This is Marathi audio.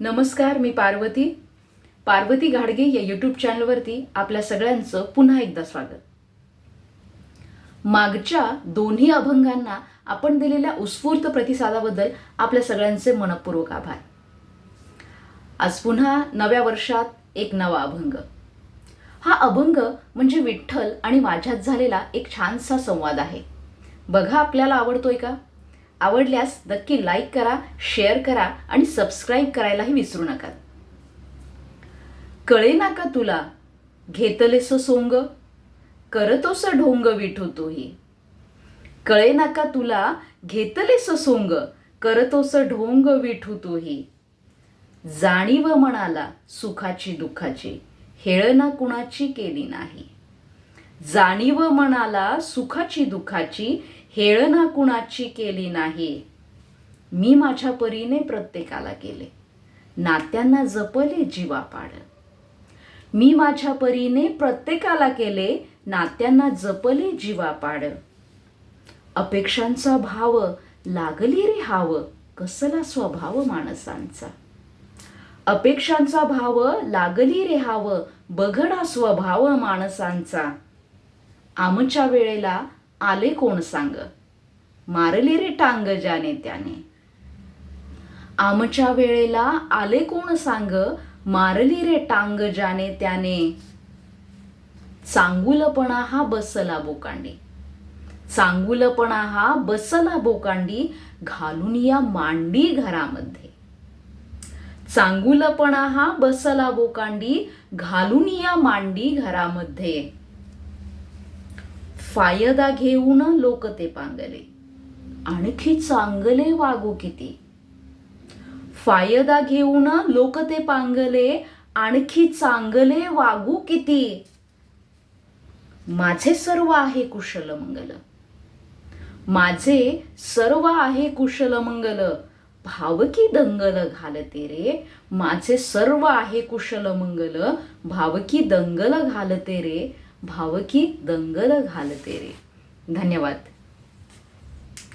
नमस्कार मी पार्वती. पार्वती घाडगे या यूट्यूब चॅनलवरती आपल्या सगळ्यांचं पुन्हा एकदा स्वागत. मागच्या दोन्ही अभंगांना आपण दिलेल्या उत्स्फूर्त प्रतिसादाबद्दल आपल्या सगळ्यांचे मनपूर्वक आभार. आज पुन्हा नव्या वर्षात एक नवा अभंग. हा अभंग म्हणजे विठ्ठल आणि माझ्यात झालेला एक छानसा संवाद आहे. बघा आपल्याला आवडतोय का? आवडल्यास नक्की लाईक करा शेअर करा आणि सबस्क्राईब करायलाही विसरू नका. कळे ना का तुला? घेतलेस सोंग करतोस ढोंग विठू तोही. कळे ना का तुला? घेतलेस सोंग करतोस ढोंग विठू तोही. जाणीव म्हणाला सुखाची दुःखाची हेळना कुणाची केली नाही. जाणीव मनाला सुखाची दुःखाची हेळना कुणाची केली नाही? मी माझ्या परीने प्रत्येकाला केले. नात्यांना जपले जीवापाड मी माझ्या परीने प्रत्येकाला केले नात्यांना जपले जीवापाड अपेक्षांचा भाव लागली रे हाव कसला स्वभाव माणसांचा. अपेक्षांचा भाव लागली रे हाव बघडा स्वभाव माणसांचा. आमच्या वेळेला आले कोण सांग? मारले रे टांग ज्याने त्याने. आमच्या वेळेला आले कोण सांग? मारली रे टांग ज्याने त्याने. चांगुलपणा हा बसला बोकांडी. चांगुलपणा हा बसला बोकांडी घालून या मांडी घरामध्ये. चांगुलपणा हा बसला बोकांडी घालून या मांडी घरामध्ये. फायदा घेऊन लोक ते पांगले. आणखी चांगले वागू किती? फायदा घेऊन लोक ते पांगले आणखी चांगले वागू किती? माझे सर्व आहे कुशल मंगल. माझे सर्व आहे कुशल मंगल. भावकी दंगल घालते रे? माझे सर्व आहे कुशल मंगल. भावकी दंगल घालते रे? भावकी दंगल घालते रे. धन्यवाद.